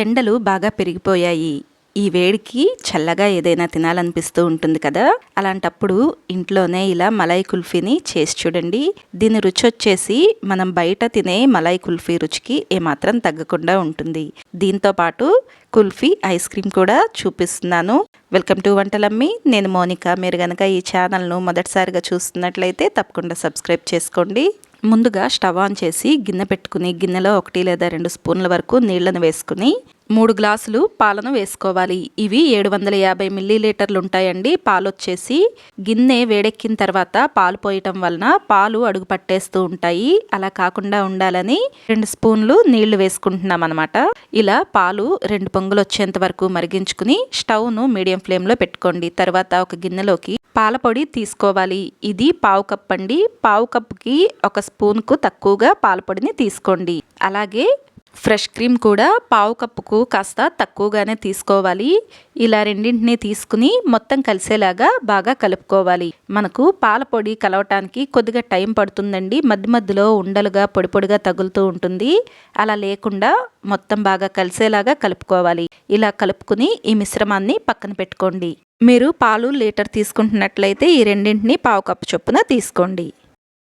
ఎండలు బాగా పెరిగిపోయాయి. ఈ వేడికి చల్లగా ఏదైనా తినాలనిపిస్తూ ఉంటుంది కదా? అలాంటప్పుడు ఇంట్లోనే ఇలా మలై కుల్ఫీని చేసి చూడండి. దీని రుచి వచ్చేసి మనం బయట తినే మలై కుల్ఫీ రుచికి ఏమాత్రం తగ్గకుండా ఉంటుంది. దీంతో పాటు కుల్ఫీ ఐస్ క్రీమ్ కూడా చూపిస్తున్నాను. Welcome to Vantalammi. నేను మోనిక. మీరు కనుక ఈ ఛానల్ను మొదటిసారిగా చూస్తున్నట్లయితే తప్పకుండా సబ్స్క్రైబ్ చేసుకోండి. ముందుగా స్టవ్ ఆన్ చేసి గిన్నె పెట్టుకుని గిన్నెలో ఒకటి లేదా రెండు స్పూన్ల వరకు నీళ్ళను వేసుకుని మూడు గ్లాసులు పాలను వేసుకోవాలి. ఇవి ఏడు వందల యాభై మిల్లీలీటర్లు ఉంటాయండి. పాలు వచ్చేసి గిన్నె వేడెక్కిన తర్వాత పాలు పోయటం వలన పాలు అడుగు పట్టేస్తూ ఉంటాయి. అలా కాకుండా ఉండాలని రెండు స్పూన్లు నీళ్ళు వేసుకుంటున్నాం అనమాట ఇలా పాలు రెండు పొంగులు వచ్చేంత వరకు మరిగించుకుని స్టవ్ను మీడియం ఫ్లేమ్లో పెట్టుకోండి. తర్వాత ఒక గిన్నెలోకి పాలపొడి తీసుకోవాలి. ఇది పావు కప్ అండి. పావు కప్కి ఒక స్పూన్కు తక్కువగా పాలపొడిని తీసుకోండి. అలాగే ఫ్రెష్ క్రీమ్ కూడా పావు కప్పుకు కాస్త తక్కువగానే తీసుకోవాలి. ఇలా రెండింటిని తీసుకుని మొత్తం కలిసేలాగా బాగా కలుపుకోవాలి. మనకు పాలపొడి కలవటానికి కొద్దిగా టైం పడుతుందండి. మధ్య మధ్యలో ఉండలుగా పొడి పొడిగా తగులుతూ ఉంటుంది. అలా లేకుండా మొత్తం బాగా కలిసేలాగా కలుపుకోవాలి. ఇలా కలుపుకుని ఈ మిశ్రమాన్ని పక్కన పెట్టుకోండి. మీరు పాలు లీటర్ తీసుకుంటున్నట్లయితే ఈ రెండింటిని పావు కప్పు చొప్పున తీసుకోండి.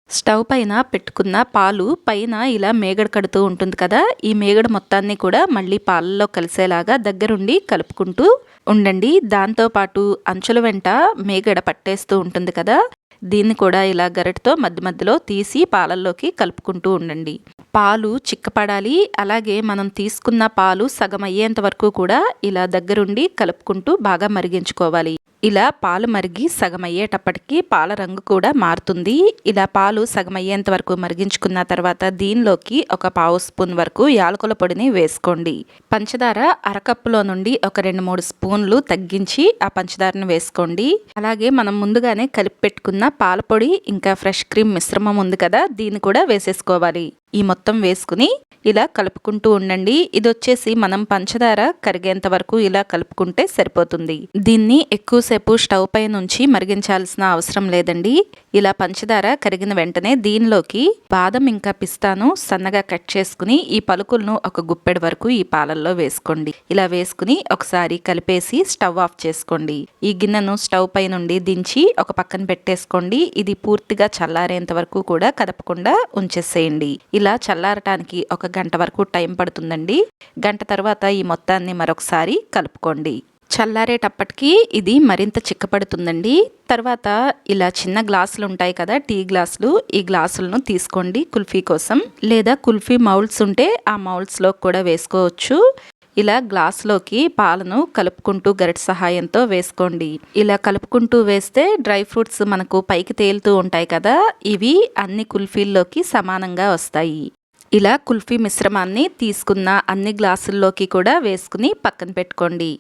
స్టవ్ పైన పెట్టుకున్న పాలు పైన ఇలా మేగడ కడుతూ ఉంటుంది కదా ఈ మేగడ మొత్తాన్ని కూడా మళ్ళీ పాలల్లో కలిసేలాగా దగ్గరుండి కలుపుకుంటూ ఉండండి. దాంతోపాటు అంచుల వెంట మేగడ పట్టేస్తూ ఉంటుంది కదా దీన్ని కూడా ఇలా గరిటతో మధ్య మధ్యలో తీసి పాలల్లోకి కలుపుకుంటూ ఉండండి. పాలు చిక్కపడాలి. అలాగే మనం తీసుకున్న పాలు సగం అయ్యేంత వరకు కూడా ఇలా దగ్గరుండి కలుపుకుంటూ బాగా మరిగించుకోవాలి. ఇలా పాలు మరిగి సగం అయ్యేటప్పటికి పాల రంగు కూడా మారుతుంది. ఇలా పాలు సగం అయ్యేంత వరకు మరిగించుకున్న తర్వాత దీనిలోకి ఒక పావు స్పూన్ వరకు యాలకుల పొడిని వేసుకోండి. పంచదార అరకప్పులో నుండి ఒక రెండు మూడు స్పూన్లు తగ్గించి ఆ పంచదారను వేసుకోండి. అలాగే మనం ముందుగానే కలిపి పెట్టుకున్న పాల పొడి ఇంకా ఫ్రెష్ క్రీమ్ మిశ్రమం ఉంది కదా దీన్ని కూడా వేసేసుకోవాలి. ఈ మొత్తం వేసుకుని ఇలా కలుపుకుంటూ ఉండండి. ఇది వచ్చేసి మనం పంచదార కరిగేంత వరకు ఇలా కలుపుకుంటే సరిపోతుంది. దీన్ని ఎక్కువసేపు స్టవ్ పై నుంచి మరిగించాల్సిన అవసరం లేదండి. ఇలా పంచదార కరిగిన వెంటనే దీనిలోకి బాదం ఇంకా పిస్తాను సన్నగా కట్ చేసుకుని ఈ పలుకులను ఒక గుప్పెడు వరకు ఈ పాలల్లో వేసుకోండి. ఇలా వేసుకుని ఒకసారి కలిపేసి స్టవ్ ఆఫ్ చేసుకోండి. ఈ గిన్నెను స్టవ్ పై నుండి దించి ఒక పక్కన పెట్టేసుకోండి. ఇది పూర్తిగా చల్లారేంత వరకు కూడా కదపకుండా ఉంచేసేయండి. ఇలా చల్లారటానికి ఒక గంట వరకు టైం పడుతుందండి. గంట తర్వాత ఈ మొత్తాన్ని మరొకసారి కలుపుకోండి. చల్లారేటప్పటికి ఇది మరింత చిక్కపడుతుందండి. తర్వాత ఇలా చిన్న గ్లాసులు ఉంటాయి కదా టీ గ్లాసులు ఈ గ్లాసులను తీసుకోండి కుల్ఫీ కోసం. లేదా కుల్ఫీ మౌల్స్ ఉంటే ఆ మౌల్స్లో కూడా వేసుకోవచ్చు. ఇలా గ్లాస్లోకి పాలను కలుపుకుంటూ గరిట సహాయంతో వేసుకోండి. ఇలా కలుపుకుంటూ వేస్తే డ్రై ఫ్రూట్స్ మనకు పైకి తేలుతూ ఉంటాయి కదా ఇవి అన్ని కుల్ఫీల్లోకి సమానంగా వస్తాయి. ఇలా కుల్ఫీ మిశ్రమాన్ని తీసుకున్న అన్ని గ్లాసుల్లోకి కూడా వేసుకుని పక్కన పెట్టుకోండి.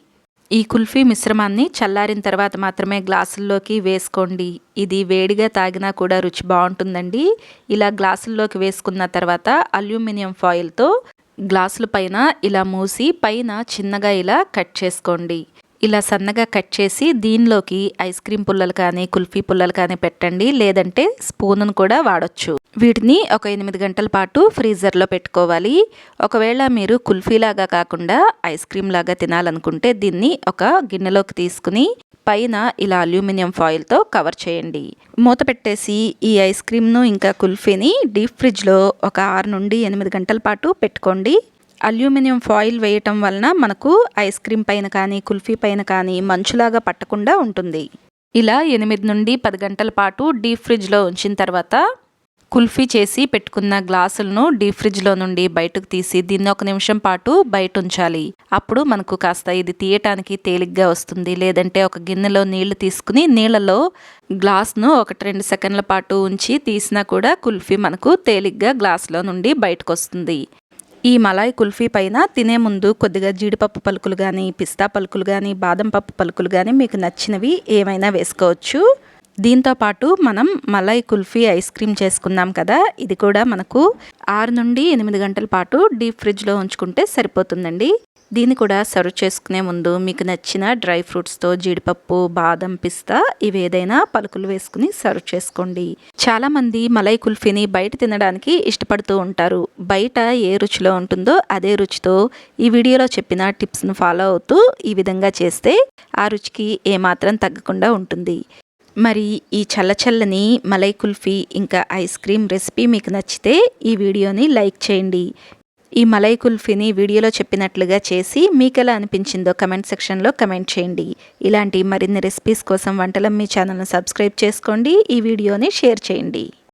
ఈ కుల్ఫీ మిశ్రమాన్ని చల్లారిన తర్వాత మాత్రమే గ్లాసుల్లోకి వేసుకోండి. ఇది వేడిగా తాగినా కూడా రుచి బాగుంటుందండి. ఇలా గ్లాసుల్లోకి వేసుకున్న తర్వాత అల్యూమినియం ఫాయిల్తో గ్లాసుల పైన ఇలా మూసి పైన చిన్నగా ఇలా కట్ చేసుకోండి. ఇలా సన్నగా కట్ చేసి దీనిలోకి ఐస్ క్రీమ్ పుల్లలు కానీ కుల్ఫీ పుల్లలు కానీ పెట్టండి. లేదంటే స్పూన్ను కూడా వాడచ్చు. వీటిని ఒక ఎనిమిది గంటల పాటు ఫ్రీజర్లో పెట్టుకోవాలి. ఒకవేళ మీరు కుల్ఫీలాగా కాకుండా ఐస్ క్రీమ్ లాగా తినాలనుకుంటే దీన్ని ఒక గిన్నెలోకి తీసుకుని పైన ఇలా అల్యూమినియం ఫాయిల్తో కవర్ చేయండి. మూత పెట్టేసి ఈ ఐస్ క్రీమ్ను ఇంకా కుల్ఫీని డీప్ ఫ్రిడ్జ్లో ఒక ఆరు నుండి ఎనిమిది గంటల పాటు పెట్టుకోండి. అల్యూమినియం ఫాయిల్ వేయటం వలన మనకు ఐస్ క్రీమ్ పైన కానీ కుల్ఫీ పైన కానీ మంచులాగా పట్టకుండా ఉంటుంది. ఇలా ఎనిమిది నుండి పది గంటల పాటు డీప్ ఫ్రిడ్జ్లో ఉంచిన తర్వాత కుల్ఫీ చేసి పెట్టుకున్న గ్లాసులను డీప్ ఫ్రిడ్జ్లో నుండి బయటకు తీసి దీన్ని ఒక నిమిషం పాటు బయట ఉంచాలి అప్పుడు మనకు కాస్త ఇది తీయటానికి తేలిగ్గా వస్తుంది. లేదంటే ఒక గిన్నెలో నీళ్ళు తీసుకుని నీళ్ళలో గ్లాస్ను ఒకటి రెండు సెకండ్ల పాటు ఉంచి తీసినా కూడా కుల్ఫీ మనకు తేలిగ్గా గ్లాస్లో నుండి బయటకు వస్తుంది. ఈ మలాయ్ కుల్ఫీ పైన తినే ముందు కొద్దిగా జీడిపప్పు పలుకులు కానీ పిస్తా పలుకులు కానీ బాదం పప్పు పలుకులు కానీ మీకు నచ్చినవి ఏమైనా వేసుకోవచ్చు. దీంతో పాటు మనం మలై కుల్ఫీ ఐస్ క్రీమ్ చేసుకున్నాం కదా ఇది కూడా మనకు ఆరు నుండి ఎనిమిది గంటల పాటు డీప్ ఫ్రిడ్జ్లో ఉంచుకుంటే సరిపోతుందండి. దీన్ని కూడా సర్వ్ చేసుకునే ముందు మీకు నచ్చిన డ్రై ఫ్రూట్స్తో జీడిపప్పు బాదం పిస్తా ఇవి ఏదైనా పలుకులు వేసుకుని సర్వ్ చేసుకోండి. చాలామంది మలై కుల్ఫీని బయట తినడానికి ఇష్టపడుతూ ఉంటారు. బయట ఏ రుచిలో ఉంటుందో అదే రుచితో ఈ వీడియోలో చెప్పిన టిప్స్ను ఫాలో అవుతూ ఈ విధంగా చేస్తే ఆ రుచికి ఏమాత్రం తగ్గకుండా ఉంటుంది. మరి ఈ చల్లచల్లని మలై కుల్ఫీ ఇంకా ఐస్ క్రీమ్ రెసిపీ మీకు నచ్చితే ఈ వీడియోని లైక్ చేయండి. ఈ మలై కుల్ఫీని వీడియోలో చెప్పినట్లుగా చేసి మీకు ఎలా అనిపించిందో కమెంట్ సెక్షన్లో కమెంట్ చేయండి. ఇలాంటి మరిన్ని రెసిపీస్ కోసం వంటలం మీ ఛానల్ను సబ్స్క్రైబ్ చేసుకోండి. ఈ వీడియోని షేర్ చేయండి.